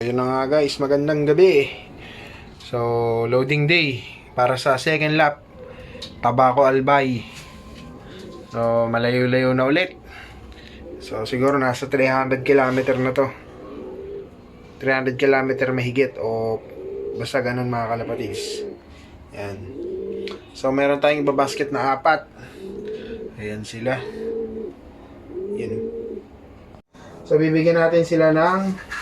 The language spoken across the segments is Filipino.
Ayun na nga guys, magandang gabi. So, loading day para sa second lap. Tabaco Albay. So, malayo-layo na ulit. So, siguro nasa 300 km na to. 300 km mahigit o basta ganun mga kalapatis. Yan. So, meron tayong babasket na apat. Ayan sila. Yan. So, bibigyan natin sila ng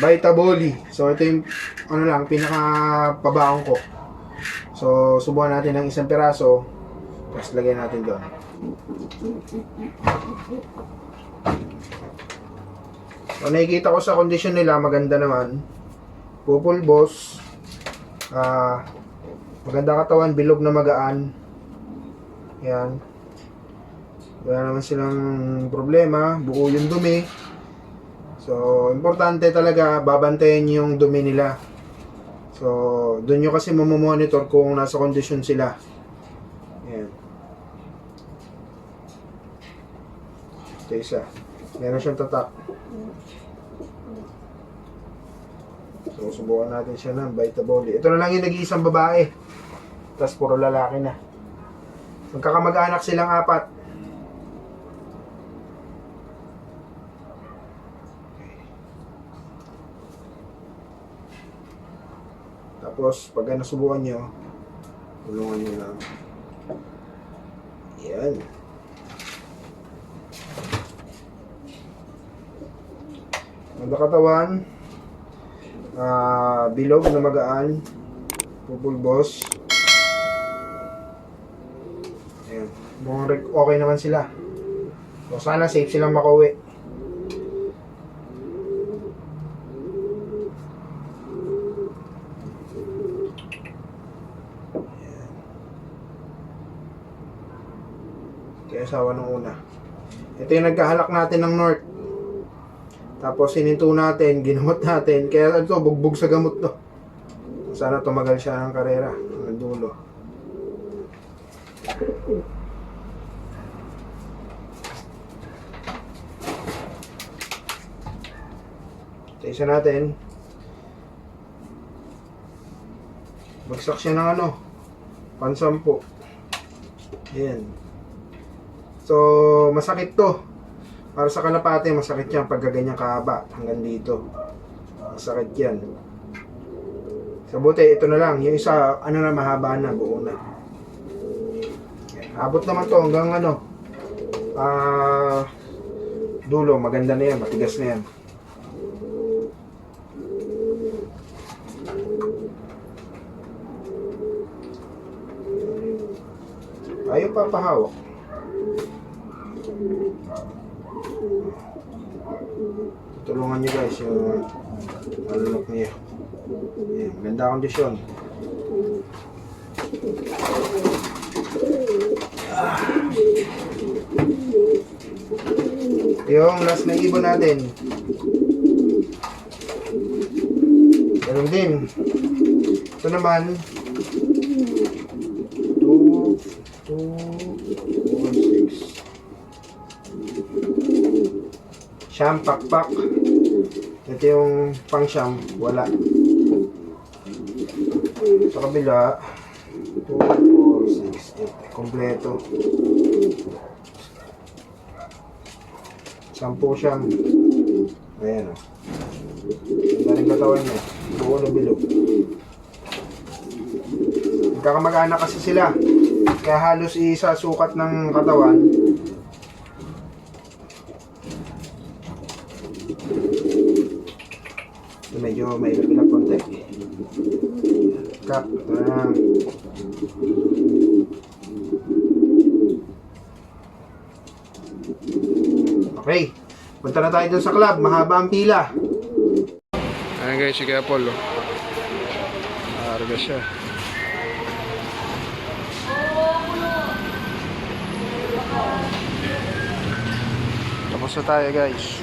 Vitaboli. So, ito yung, ano lang, pinaka pabaong ko. So, subukan natin ng isang piraso. Tapos, lagyan natin doon. So, nakikita ko sa kondisyon nila, maganda naman. Pupulbos. Ah, maganda katawan, bilog na magaan. Yan. Wala naman silang problema. Buo yung dumi. So, importante talaga, babantayan yung dumi nila. So, doon nyo kasi mamomonitor kung nasa kondisyon sila. Ayan. Ito isa. Meron siyang tatak. So, subukan natin siya ng Vitaboli. Ito na lang yung nag-iisang babae. Tapos puro lalaki na. Magkakamag-anak silang apat. Tapos, pag nasubukan nyo, tulungan nyo lang. Yan. Ganda katawan. Ah, bilog na magaan. Pupulbos. Ayan. Mukhang okay naman sila. So, sana safe silang makauwi. Kaya asawa nung una. Ito yung nagkahalak natin ng North. Tapos sininto natin, ginamot natin. Kaya ito, bugbog sa gamot to. Sana tumagal siya ng karera. Ang dulo. Ito natin. Bagsak siya ng ano. Pansampo. Ayan. So, masakit to. Para sa kalapate, masakit yan pag ganyan kahaba hanggang dito. Masakit yan. So, buti, ito na lang. Yung isa, ano na, mahaba na, buo na. Abot naman to hanggang ano, ah, dulo, maganda na yan, matigas na yan. Ayaw papahawak. Tulungan nyo guys yung malunok niya. Ayan, ganda kondisyon. Ah. Yung last na ibon natin. Ganun din. Ito naman. 2, 2, 4, 6. Siyam, pakpak. Ito yung pang siyam, wala. Sa kabila, 2, 4, 6, 8. Kompleto. Sampu siyam. Ayan o. Ang galing katawan niya. Buo na bilog. Nagkakamag-anak kasi sila. Kaya halos isa sukat ng katawan. So, medyo may na konti. Ito na lang. Okay. Punta na tayo dun sa club. Mahaba ang pila. Ayan guys, si Kuya Paul. Oh. Arga siya. Tapos na tayo guys.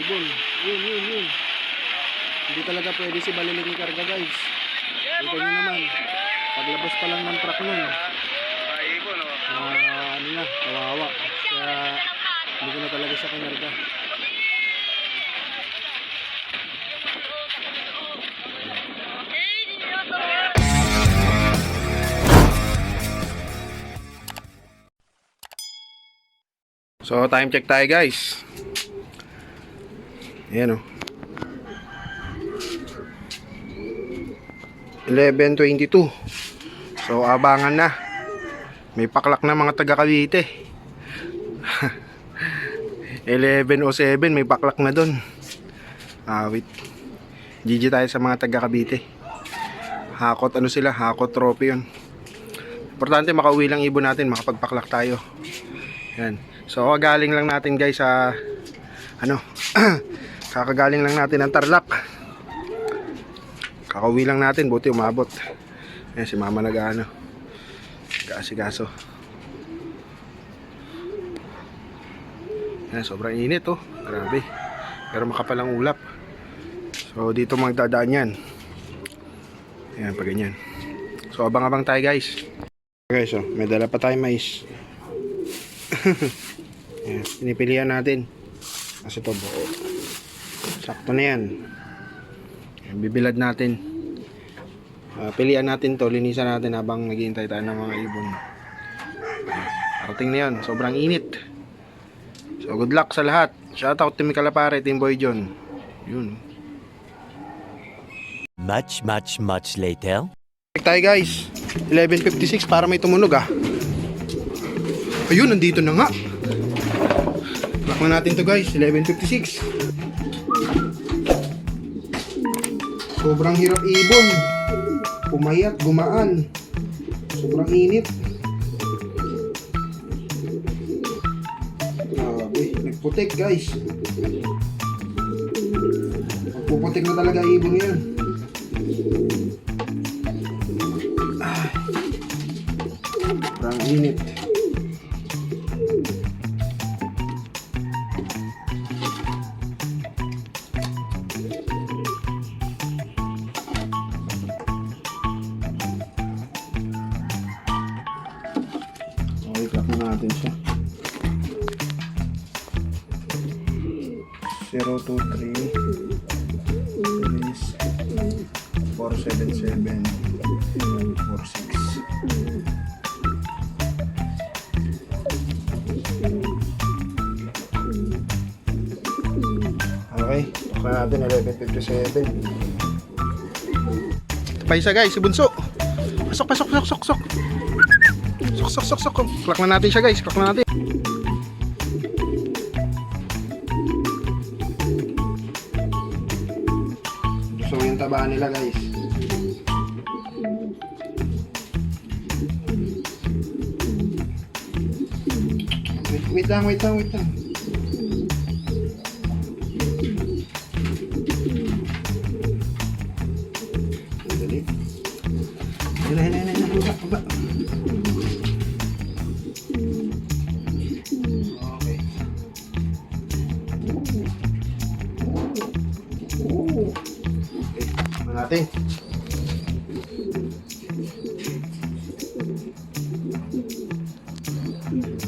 ibon. Yun, yun, yun. Hindi talaga pwede si Baliling Karga, guys. Ito nyo naman. Paglabas pa lang ng truck nun. Ah, ano na, kawawa. Kaya, hindi ko na talaga siya kinarga. So, time check tayo guys. Ayan o. 11.22 So, abangan na. May paklak na mga taga Cavite. 11.07 may paklak na dun. Ah, wait. GG tayo sa mga taga Cavite. Hakot ano sila? Hakot trophy yun. Importante makauwi lang ibon natin, makapagpaklak tayo. Yan. So, galing lang natin guys sa ano, kakagaling lang natin ng Tarlac. Kakauwi lang natin, buti umabot. Yan, si mama nag-ano. Kaasikaso. Yan, sobrang init oh. Grabe. Pero makapalang ulap. So, dito magdadaan yan. Yan, pag ganyan. So, abang-abang tayo guys. Guys, oh, may dala pa tayo mais. Yan, pinipilian natin. Kasi to buo. Sakto na yan. Bibilad natin. Ah, pilian natin to, linisan natin habang naghihintay tayo ng mga ibon. Parating na yan, sobrang init. So good luck sa lahat. Shoutout Team Kalapare, Team Boy John. Yun. Much, much, much later. Check tayo guys. 11.56 para may tumunog ah. Ayun, nandito na nga. Lock na natin to guys. 11.56. Sobrang hirap ibon. Pumayat, gumaan. Sobrang init. Grabe, nagputik guys. Magpuputik na talaga ibon yan. Sobrang init. Is 477 46 Okay, okay natin 11.57 Pa isa guys, si Bunso. Pasok, pasok, pasok, sok, sok. Sok, sok, sok, sok. Clock na natin siya guys, clock na natin Wait, wait lang, wait lang, wait lang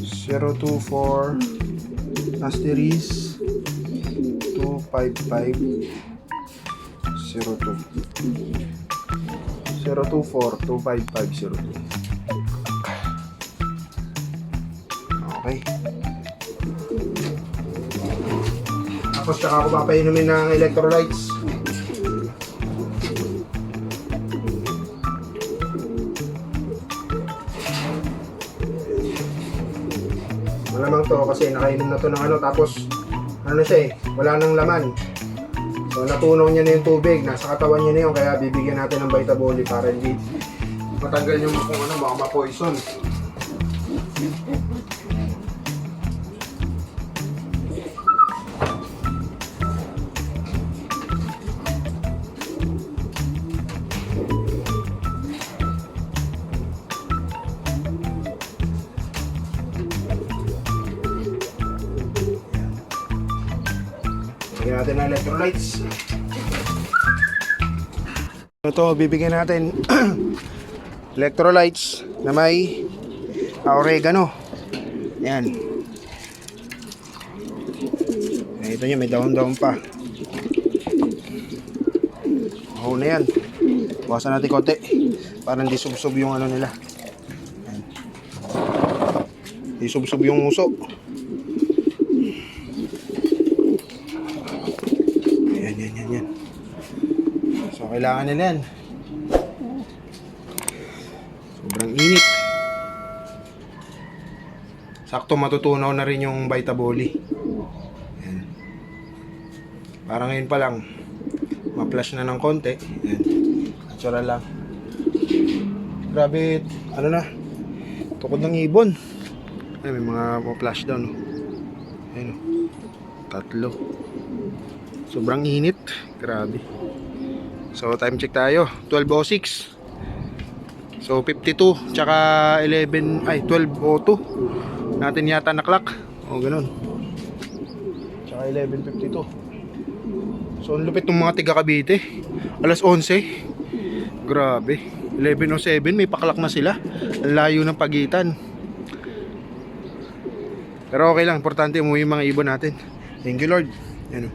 Zero two four asterisk two five five zero two. 024-25502. Okay. Tapos tsaka ako papainumin ng electrolytes. To kasi nakainom na to ng ano tapos ano siya eh, wala nang laman. So natunaw niya na yung tubig, nasa katawan niya na yun, kaya bibigyan natin ng Vitaboli para hindi matanggal yung kung ano, baka ma-poison. Natin ng electrolytes. Ito, bibigyan natin electrolytes na may oregano. Yan. Eh, Ito niya, may dahon-dahon pa. Oo na yan. Bukasan natin konti. Para hindi subsob yung ano nila. Yan. Hindi subsob yung uso. Yan, yan, yan, yan. So, kailangan nila yan. Sobrang init. Sakto matutunaw na rin yung Vitaboli. Yan. Para ngayon pa lang, ma-flash na ng konti. Yan. Natural lang. Grabe, ano na, tukod ng ibon. Ay, may mga ma-flash down. oh. Ayun, oh. tatlo. Sobrang init. Grabe. So, time check tayo. 12.06. So, 52. Tsaka 11, ay, 12.02. Natin yata na clock. O, ganun. Tsaka 11.52. So, ang lupit ng mga tiga Cavite. Alas 11. Grabe. 11.07, may paklak na sila. Ang layo ng pagitan. Pero okay lang, importante umuwi yung mga ibon natin. Thank you Lord. Yan o.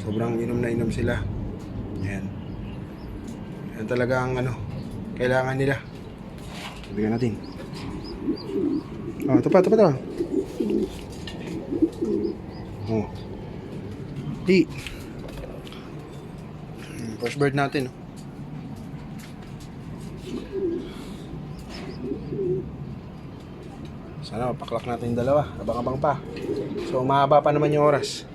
Sobrang inom na inom sila. Yan. Yan talaga ang ano, kailangan nila. Bigyan natin. Oh, ito pa, ito pa, ito. Oh. Di. Hmm, First bird natin. oh. Sana mapaklak natin yung dalawa. Abang-abang pa. So, mahaba pa naman yung oras.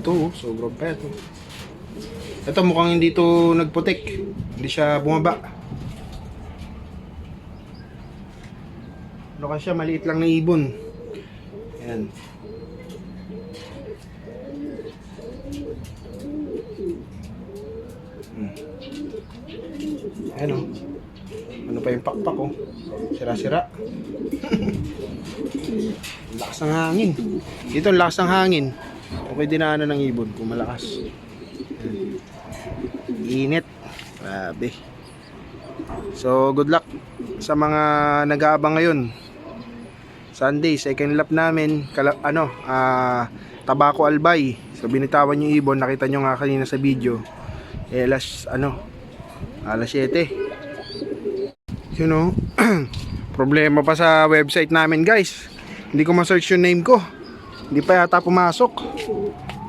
Ito, oh, sobrang pet. oh. Ito mukhang hindi to nagputik. Hindi siya bumaba. Ano siya, maliit lang na ibon. Ayan. Hmm. Ayan oh. Ano pa yung pakpak oh. Sira-sira. Lakas ng hangin. Dito lakas ng hangin. Okay dinaanan ng ibon kung malakas. Init. Grabe. So, good luck sa mga nag-aabang ngayon. Sunday, second lap namin, kala, ano, ah, Tabaco Albay. So, binitawan yung ibon, nakita nyo nga kanina sa video. Eh, alas, ano, alas 7. You know, problema pa sa website namin, guys. Hindi ko ma-search yung name ko. Hindi pa yata pumasok.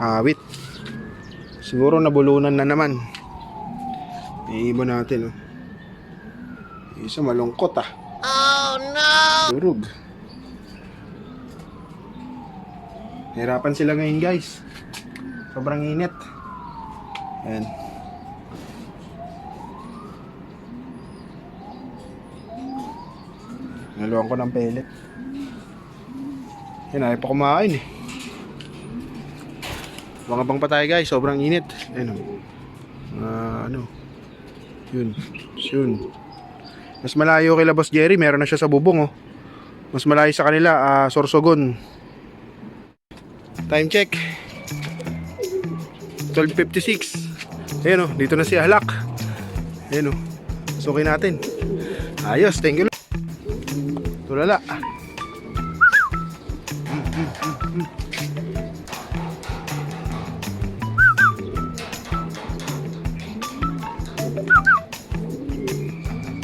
Ah, wait. Siguro nabulunan na naman. Ibon natin, oh. Isa malungkot, ah. Oh, no! Durug. Hirapan sila ngayon guys. Sobrang init. Ayan. Naluwan ko ng pellet. Yan, ayaw pa kumain eh. Mga bang pa tayo guys, sobrang init. Ayan o. Ah, ano. Yun. Yun. Mas malayo kay Boss Jerry, meron na siya sa bubong oh. Mas malayo sa kanila, ah, Sorsogon. Time check. 12.56. Ayan o, dito na si Halak. Ayan o. Suki natin. Ayos, thank you. Tulala.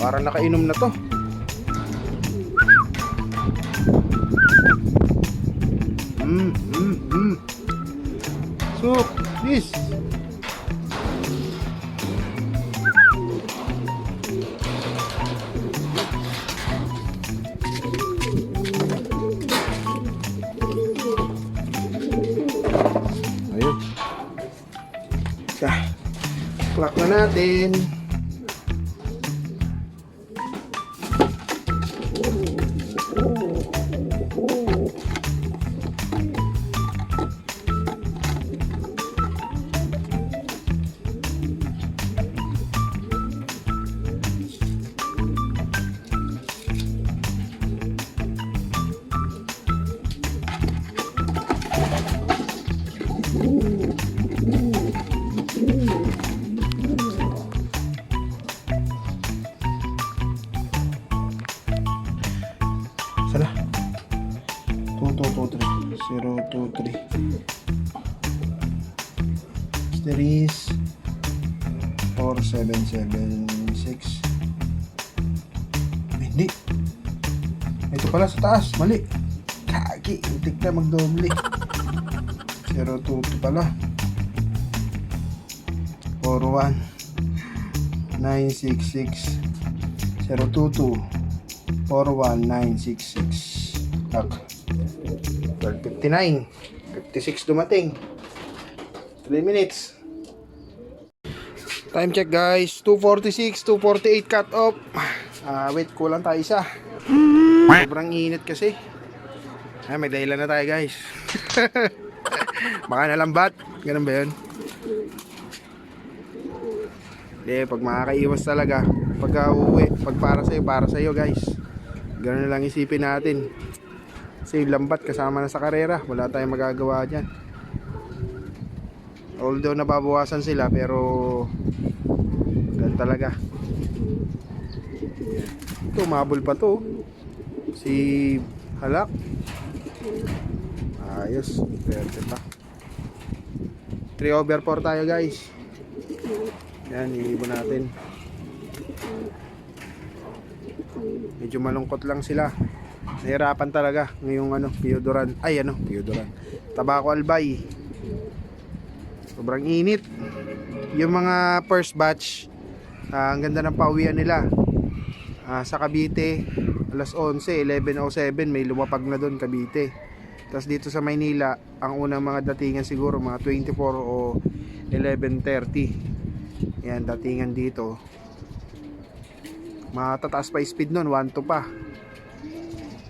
Para nakainom na to. Steris 4776 Ay, Hindi Ito pala sa taas, mali. Kagi, intik na magdoble 022 pala. 41 966 022 41966 Tak 1259 56 dumating. 3 minutes. Time check guys. 246 248 cut off. Ah, wait kulang tayo isa. Sobrang init kasi. Ah, may dahilan na tayo guys. Baka nalambat. Ganun ba yun? Hindi pag makakaiwas talaga pagka uuwi pag para sa'yo para sa'yo guys. Ganun na lang isipin natin kasi lambat kasama na sa karera. Wala tayong magagawa dyan. Although nababawasan sila pero ganun talaga. Ito umabol pa to. Si Halak. Ayos pwede pa. 3 over 4 tayo guys. Yan iibon natin. Medyo malungkot lang sila nahirapan talaga ngayong ano Piodoran. Ay ano Piodoran. Tabaco Albay. Sobrang init. Yung mga first batch ah, ang ganda ng pauwian nila. Ah, sa Cavite alas 11 11.07 may lumapag na doon Cavite. Tapos dito sa Maynila ang unang mga datingan siguro mga 24 o 11.30 yan datingan dito. Matataas pa speed nun 1 to pa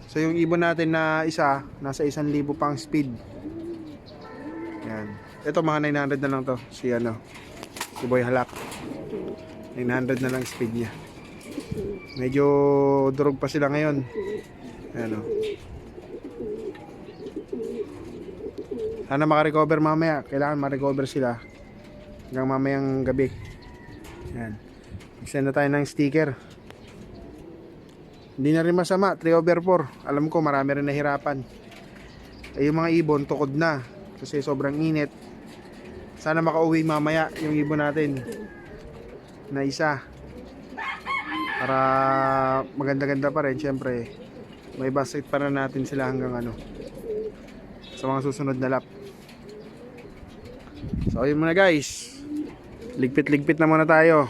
so yung ibon natin na isa nasa 1,000 pang speed. Yan. Ito mga 900 na lang to. Si ano si Boy Halak. 900 na lang speed niya. Medyo durog pa sila ngayon. Ano sana makarecover mamaya. Kailangan ma-recover sila. Hanggang mamayang gabi. Yan send na tayo ng sticker hindi na rin masama 3 over 4 alam ko marami rin nahirapan. Ay yung mga ibon tukod na. Kasi sobrang init. Sana makauwi mamaya yung ibon natin na isa. Para maganda-ganda pa rin syempre. May basket pa na natin sila hanggang ano sa mga susunod na lap. So yun muna guys. Ligpit-ligpit na muna tayo